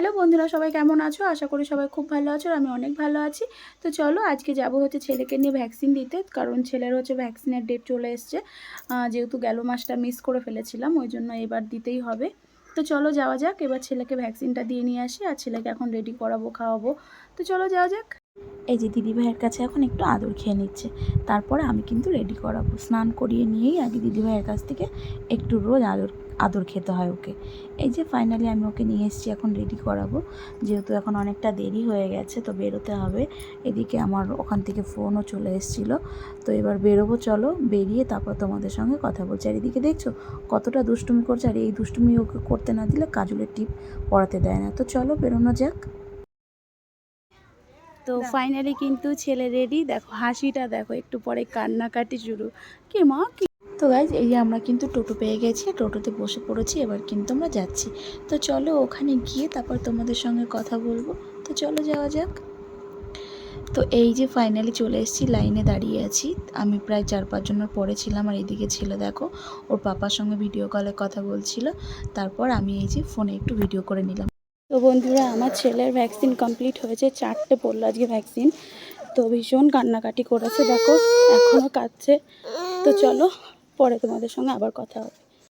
Hello বন্ধুরা, সবাই কেমন আছো? আশা করি সবাই খুব ভালো আছো আমি অনেক ভালো আছি। তো চলো, আজকে যাব হচ্ছে ছেলেকে নিয়ে ভ্যাকসিন দিতে, কারণ ছেলের হচ্ছে ভ্যাকসিনের ডেট চলে এসছে। যেহেতু গেল মাসটা মিস করে ফেলেছিলাম, ওই জন্য এবার দিতেই হবে। তো চলো যাওয়া যাক, এবার ছেলেকে ভ্যাকসিনটা দিয়ে নিয়ে আসি, আর ছেলেকে এখন রেডি করাবো, খাওয়াবো। তো চলো যাওয়া যাক। এই যে দিদি ভাইয়ের কাছে এখন একটু আদর খেয়ে নিচ্ছে। তারপরে আমি কিন্তু রেডি করাবো। স্নান করিয়ে নিয়েই আগে দিদি ভাইয়ের কাছ থেকে একটু রোজ আদর আদর খেতে হয় ওকে। এই যে ফাইনালি আমি ওকে নিয়ে এসেছি, এখন রেডি করাবো। যেহেতু এখন অনেকটা দেরি হয়ে গেছে, তো বেরোতে হবে। এদিকে আমার ওখান থেকে ফোনও চলে এসেছিল। তো এবার বেরোবো, চলো। বেরিয়ে তারপর তোমাদের সঙ্গে কথা বলছি। আর এদিকে দেখছ, কতটা দুষ্টুমি করছে। আর এই দুষ্টুমি ওকে করতে না দিলে কাজলের টিপ পড়াতে দেয় না। তো চলো বেরোনো যাক। তো ফাইনালি কিন্তু ছেলে রেডি দেখো হাসিটা দেখো একটু পরে কান্নাকাটি শুরু। কি মা কি? তো গাইজ এই যে আমরা কিন্তু টোটো পেয়ে গেছি টোটোতে বসে পড়েছি এবার কিন্তু আমরা যাচ্ছি। তো চলো ওখানে গিয়ে তারপর তোমাদের সঙ্গে কথা বলব। তো চলো যাওয়া যাক। তো এই যে ফাইনালি চলে এসেছি লাইনে দাঁড়িয়ে আছি। আমি প্রায় চার পাঁচজনের পরে ছিলাম আর এইদিকে ছিল দেখো ওর পাপার সঙ্গে ভিডিও কলে কথা বলছিল। তারপর আমি এই যে ফোনে একটু ভিডিও করে নিলাম। তো বন্ধুরা, আমার ছেলের ভ্যাকসিন কমপ্লিট হয়েছে, চারটে পড়ল আজকে ভ্যাকসিন তো ভীষণ কান্নাকাটি করেছে, দেখো এখনও কাঁদছে। তো চলো, পরে তোমাদের সঙ্গে আবার কথা হবে।